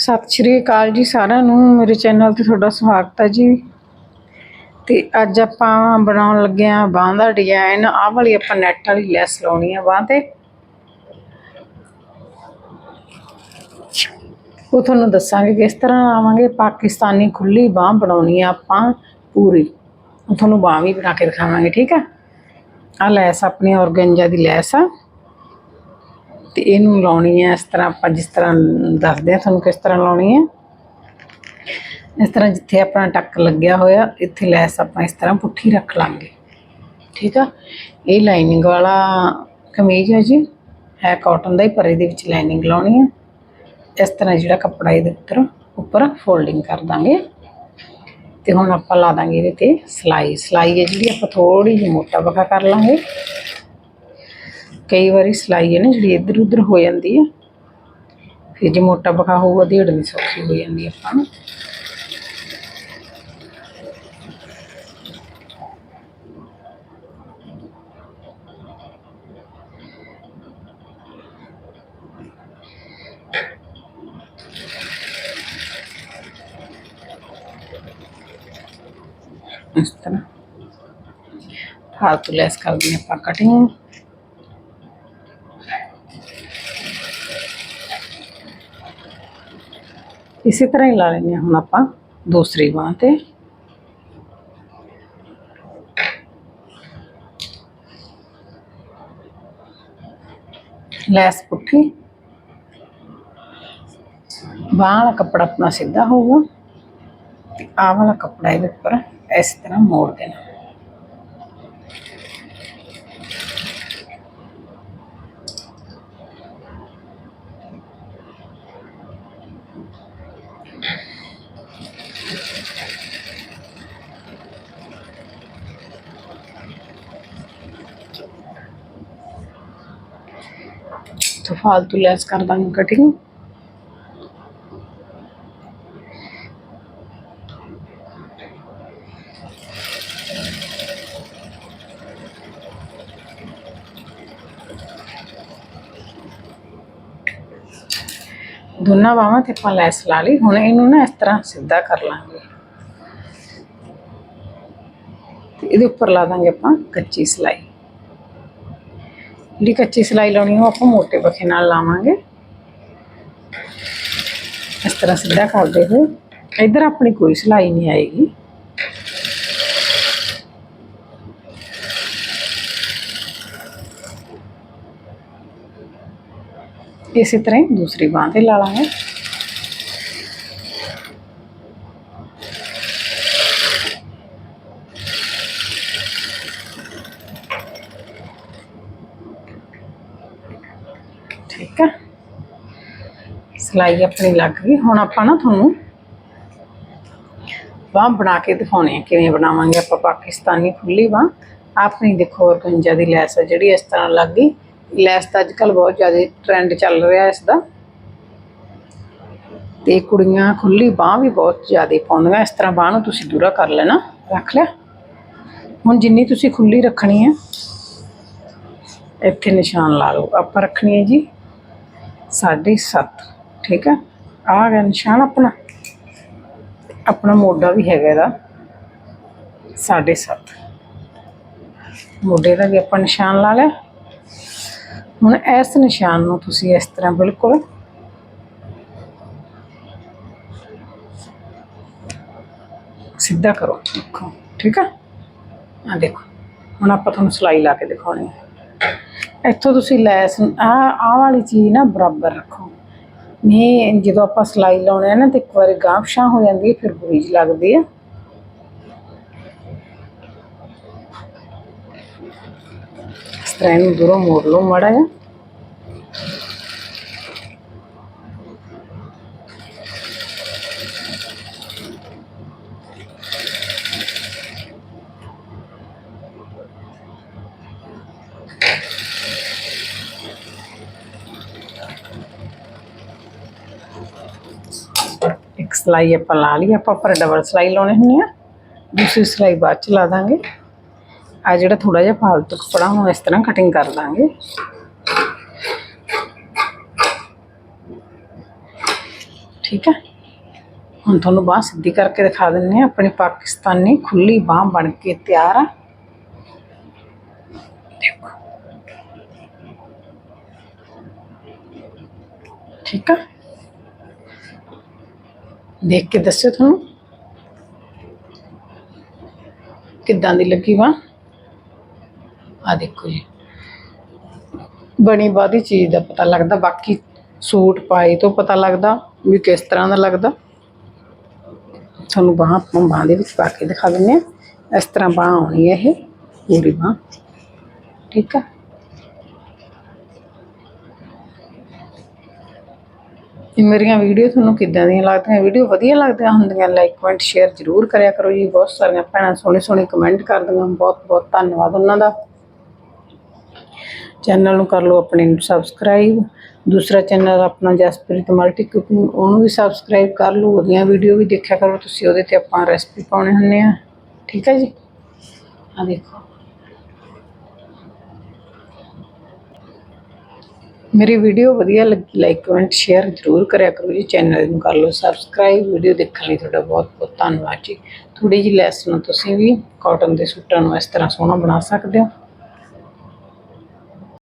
ਸਤਿ ਸ਼੍ਰੀ ਅਕਾਲ ਜੀ ਸਾਰਿਆਂ ਨੂੰ। ਮੇਰੇ ਚੈਨਲ ਤੇ ਤੁਹਾਡਾ ਸਵਾਗਤ ਹੈ ਜੀ। ਤੇ ਅੱਜ ਆਪਾਂ ਬਣਾਉਣ ਲੱਗੇ ਆ ਬਾਂਹ ਦਾ ਡਿਜ਼ਾਈਨ ਆਹ ਵਾਲੀ ਆਪਾਂ ਨੈਟ ਵਾਲੀ ਲੈਸ ਲਾਉਣੀ ਆ ਬਾਂਹ ਤੇ। ਉਹ ਤੁਹਾਨੂੰ ਦੱਸਾਂਗੇ ਕਿਸ ਤਰ੍ਹਾਂ ਆਵਾਂਗੇ ਪਾਕਿਸਤਾਨੀ ਖੁੱਲੀ ਬਾਂਹ ਬਣਾਉਣੀ ਆ ਆਪਾਂ ਪੂਰੀ। ਉਹ ਤੁਹਾਨੂੰ ਬਾਂਹ ਵੀ ਬਣਾ ਕੇ ਦਿਖਾਵਾਂਗੇ, ਠੀਕ ਆ? ਆ ਲੈਸ ਆਪਣੀ ਔਰਗੈਂਜਾ ਦੀ ਲੈਸ ਆ। ਤੇ ਇਹਨੂੰ ਲਾਉਣੀ ਹੈ ਇਸ ਤਰ੍ਹਾਂ ਆਪਾਂ ਜਿਸ ਤਰ੍ਹਾਂ ਦੱਸਦੇ ਆ ਤੁਹਾਨੂੰ ਕਿਸ ਤਰ੍ਹਾਂ ਲਾਉਣੀ ਹੈ। ਇਸ ਤਰ੍ਹਾਂ ਜਿੱਥੇ ਆਪਣਾ ਟੱਕ ਲੱਗਿਆ ਹੋਇਆ, ਇੱਥੇ ਲੈਸ ਆਪਾਂ ਇਸ ਤਰ੍ਹਾਂ ਪੁੱਠੀ ਰੱਖ ਲਾਂਗੇ। ਠੀਕ ਆ? ਇਹ ਲਾਈਨਿੰਗ ਵਾਲਾ ਕਮੀਜ਼ ਹੈ ਜੀ। ਹੈ ਕਾਟਨ ਦਾ ਹੀ, ਪਰ ਇਹਦੇ ਵਿੱਚ ਲਾਈਨਿੰਗ ਲਾਉਣੀ ਹੈ। ਇਸ ਤਰ੍ਹਾਂ ਜਿਹੜਾ ਕੱਪੜਾ ਇਹਦੇ ਉੱਪਰ ਉੱਪਰ ਫੋਲਡਿੰਗ ਕਰ ਦਾਂਗੇ। ਤੇ ਹੁਣ ਆਪਾਂ ਲਾ ਦਾਂਗੇ ਇਹਦੇ ਤੇ ਸਲਾਈ। ਸਲਾਈ ਹੈ ਜਿਹੜੀ ਆਪਾਂ ਥੋੜੀ ਜਿਹੀ ਮੋਟਾ ਬਕਾ ਕਰ ਲਾਂਗੇ। ਕਈ ਵਾਰੀ ਸਿਲਾਈ ਹੈ ਨਾ ਜਿਹੜੀ ਇੱਧਰ ਉੱਧਰ ਹੋ ਜਾਂਦੀ ਹੈ ਫਿਰ ਜੇ ਮੋਟਾ ਬਖਾ ਹੋਊਗਾ ਦੇੜਨੀ ਸੌਖੀ ਹੋ ਜਾਂਦੀ ਹੈ ਆਪਾਂ ਨੂੰ। ਇਸ ਤਰ੍ਹਾਂ। ਫਾਲਤੂ ਲੈਸ ਕਰ ਆਪਾਂ ਕਟਿੰਗ ਇਸੇ ਤਰ੍ਹਾਂ ਹੀ ਲਾ ਲੈਂਦੇ ਹਾਂ ਹੁਣ ਆਪਾਂ ਦੂਸਰੀ ਬਾਂਹ ਤੇ। ਲੈਸ ਪੁੱਠੀ। ਬਾਂਹ ਵਾਲਾ ਕੱਪੜਾ ਆਪਣਾ ਸਿੱਧਾ ਹੋਊਗਾ ਤੇ ਆਹ ਵਾਲਾ ਕੱਪੜਾ ਇਹਦੇ ਉੱਪਰ ਇਸ ਤਰ੍ਹਾਂ ਮੋੜ ਦੇਣਾ। तो फालतू लेस कर देंगे कटिंग ਦੋਨਾਂ ਬਾਹਾਂ ਤੇ ਆਪਾਂ ਲੈਸ ਲਾ ਲਈ ਹੁਣ ਇਹਨੂੰ ਨਾ ਇਸ ਤਰ੍ਹਾਂ ਸਿੱਧਾ ਕਰ ਲਾਂਗੇ ਇਹਦੇ ਉੱਪਰ ਲਾ ਦਾਂਗੇ ਆਪਾਂ ਕੱਚੀ ਸਲਾਈ ਜਿਹੜੀ ਕੱਚੀ ਸਲਾਈ ਲਾਉਣੀ ਉਹ ਆਪਾਂ ਮੋਟੇ ਬਖੇ ਨਾਲ ਲਾਵਾਂਗੇ ਇਸ ਤਰ੍ਹਾਂ ਸਿੱਧਾ ਕਰਦੇ ਹੋਏ ਇੱਧਰ ਆਪਣੀ ਕੋਈ ਸਲਾਈ ਨਹੀਂ ਆਏਗੀ ਇਸੇ ਤਰ੍ਹਾਂ ਹੀ ਦੂਸਰੀ ਬਾਂਹ ਤੇ ਲਾ ਲਾਂਗੇ ਠੀਕ ਹੈ ਸਲਾਈ ਆਪਣੀ ਲੱਗ ਗਈ। ਹੁਣ ਆਪਾਂ ਨਾ ਤੁਹਾਨੂੰ ਬਾਂਹ ਬਣਾ ਕੇ ਦਿਖਾਉਣੇ ਆ, ਕਿਵੇਂ ਬਣਾਵਾਂਗੇ ਆਪਾਂ ਪਾਕਿਸਤਾਨੀ ਖੁੱਲੀ ਬਾਂਹ। ਆਪਣੀ ਦੇਖੋ ਔਰਗੰਜਾ ਦੀ ਲੈਸ ਹੈ ਜਿਹੜੀ ਇਸ ਤਰ੍ਹਾਂ ਲੱਗ ਗਈ। ਲੈਸ ਤਾਂ ਅੱਜ ਕੱਲ ਬਹੁਤ ਜ਼ਿਆਦਾ ਟ੍ਰੈਂਡ ਚੱਲ ਰਿਹਾ ਇਸ ਦਾ। ਤੇ ਕੁੜੀਆਂ ਖੁੱਲੀ ਬਾਂਹ ਵੀ ਬਹੁਤ ਜ਼ਿਆਦਾ ਪਾਉਂਦੀਆਂ। ਇਸ ਤਰ੍ਹਾਂ ਬਾਂਹ ਨੂੰ ਤੁਸੀਂ ਦੂਰਾ ਕਰ ਲੈਣਾ, ਰੱਖ ਲਿਆ। ਹੁਣ ਜਿੰਨੀ ਤੁਸੀਂ ਖੁੱਲੀ ਰੱਖਣੀ ਹੈ ਇੱਥੇ ਨਿਸ਼ਾਨ ਲਾ ਲਓ। ਆਪਾਂ ਰੱਖਣੀ ਹੈ ਜੀ ਸਾਢੇ ਸੱਤ। ਠੀਕ ਹੈ? ਆ ਗਿਆ ਨਿਸ਼ਾਨ ਆਪਣਾ। ਆਪਣਾ ਮੋਢਾ ਵੀ ਹੈਗਾ ਇਹਦਾ। ਸਾਢੇ ਸੱਤ। ਮੋਢੇ ਦਾ ਵੀ ਆਪਾਂ ਨਿਸ਼ਾਨ ਲਾ ਲਿਆ। ਹੁਣ ਇਸ ਨਿਸ਼ਾਨ ਨੂੰ ਤੁਸੀਂ ਇਸ ਤਰ੍ਹਾਂ ਬਿਲਕੁਲ ਸਿੱਧਾ ਕਰੋ, ਦੇਖੋ। ਠੀਕ ਹੈ? ਆ ਦੇਖੋ। ਹੁਣ ਆਪਾਂ ਤੁਹਾਨੂੰ ਸਲਾਈ ਲਾ ਕੇ ਦਿਖਾਉਣੀ ਹੈ। ਇੱਥੋਂ ਤੁਸੀਂ ਲੈਸ ਆ ਆਹ ਵਾਲੀ ਚੀਜ਼ ਨਾ ਬਰਾਬਰ ਰੱਖੋ। ਨਹੀਂ ਜਦੋਂ ਆਪਾਂ ਸਲਾਈ ਲਾਉਣੇ ਆ ਨਾ ਤੇ ਇੱਕ ਵਾਰੀ ਗਾਂਵਸ਼ਾਂ ਹੋ ਜਾਂਦੀ ਹੈ, ਫਿਰ ਬੁਰੀ ਲੱਗਦੀ ਹੈ ਇਸ ਤਰ੍ਹਾਂ ਇਹਨੂੰ ਦੂਰੋਂ ਮੋੜ ਲਓ ਮਾੜਾ ਜਿਹਾ। ਇੱਕ ਸਲਾਈ ਆਪਾਂ ਲਾ ਲਈ, ਆਪਾਂ ਪਰ ਡਬਲ ਸਲਾਈ ਲਾਉਣੇ ਹੁੰਦੇ ਆ। ਦੂਸਰੀ ਸਲਾਈ ਬਾਅਦ ਚ ਲਾ ਦਾਂਗੇ। ਆ ਜਿਹੜਾ ਥੋੜਾ ਜਿਹਾ ਫਾਲਤੂ ਕੱਪੜਾ, ਹੁਣ ਇਸ ਤਰ੍ਹਾਂ ਕਟਿੰਗ ਕਰ ਦਾਂਗੇ। ਠੀਕ ਹੈ ਹੁਣ ਤੁਹਾਨੂੰ ਬਾਹ ਸਿੱਧੀ ਕਰਕੇ ਦਿਖਾ ਦਿੰਨੇ ਆ। ਆਪਣੀ ਪਾਕਿਸਤਾਨੀ ਖੁੱਲੀ ਬਾਹ ਬਣ ਕੇ ਤਿਆਰ ਆ। ਦੇਖੋ। ਠੀਕ ਆ? ਦੇਖ ਕੇ ਦੱਸਿਓ ਤੁਹਾਨੂੰ। ਕਿੱਦਾਂ ਦੀ ਲੱਗੀ ਬਾਹ ਆ ਦੇਖੋ ਜੀ। ਬਣੀ ਬਾਦੀ ਚੀਜ਼ ਦਾ ਪਤਾ ਲੱਗਦਾ, ਬਾਕੀ ਸੂਟ ਪਾਏ ਤੋਂ ਪਤਾ ਲੱਗਦਾ ਵੀ ਕਿਸ ਤਰ੍ਹਾਂ ਦਾ ਲੱਗਦਾ। ਤੁਹਾਨੂੰ ਬਾਹ, ਆਪਾਂ ਬਾਹ ਦੇ ਵਿੱਚ ਪਾ ਕੇ ਦਿਖਾ ਦਿੰਦੇ ਆ ਇਸ ਤਰ੍ਹਾਂ ਬਾਹ ਆਉਣੀ ਹੈ ਇਹ, ਪੂਰੀ ਬਾਹ। ਠੀਕ ਆ? ਇਹ ਮੇਰੀਆਂ ਵੀਡੀਓ ਤੁਹਾਨੂੰ ਕਿੱਦਾਂ ਦੀਆਂ ਲੱਗਦੀਆਂ? ਵੀਡੀਓ ਵਧੀਆ ਲੱਗਦੀਆਂ ਹੁੰਦੀਆਂ ਲਾਈਕ ਕਮੈਂਟ ਸ਼ੇਅਰ ਜ਼ਰੂਰ ਕਰਿਆ ਕਰੋ ਜੀ। ਬਹੁਤ ਸਾਰੀਆਂ ਭੈਣਾਂ ਸੋਹਣੇ ਸੋਹਣੇ ਕਮੈਂਟ ਕਰਦੀਆਂ। ਬਹੁਤ ਬਹੁਤ ਧੰਨਵਾਦ ਉਹਨਾਂ ਦਾ। ਚੈਨਲ ਨੂੰ ਕਰ ਲਓ ਆਪਣੇ ਨੂੰ ਸਬਸਕ੍ਰਾਈਬ ਦੂਸਰਾ ਚੈਨਲ ਆਪਣਾ ਜਸਪ੍ਰੀਤ ਮਲਟੀ ਕੁਕਿੰਗ ਉਹਨੂੰ ਵੀ ਸਬਸਕ੍ਰਾਈਬ ਕਰ ਲਓ। ਉਹਦੀਆਂ ਵੀਡੀਓ ਵੀ ਦੇਖਿਆ ਕਰੋ ਤੁਸੀਂ, ਉਹਦੇ ਤੇ ਆਪਾਂ ਰੈਸਪੀ ਪਾਉਣੇ ਹੁੰਦੇ ਆ। ਠੀਕ ਹੈ ਜੀ? ਆ ਦੇਖੋ। ਮੇਰੀ ਵੀਡੀਓ ਵਧੀਆ ਲੱਗੀ ਲਾਈਕ ਕਮੈਂਟ ਸ਼ੇਅਰ ਜ਼ਰੂਰ ਕਰਿਆ ਕਰੋ ਜੀ ਚੈਨਲ ਨੂੰ ਕਰ ਲਓ ਸਬਸਕ੍ਰਾਈਬ ਵੀਡੀਓ ਦੇਖਣ ਲਈ ਤੁਹਾਡਾ ਬਹੁਤ ਬਹੁਤ ਧੰਨਵਾਦ ਜੀ। ਥੋੜੀ ਜਿਹੀ ਲੈਸ ਨੂੰ ਤੁਸੀਂ ਵੀ ਕਾਟਨ ਦੇ ਸੂਟਾਂ ਨੂੰ ਇਸ ਤਰ੍ਹਾਂ ਸੋਹਣਾ ਬਣਾ ਸਕਦੇ ਹੋ।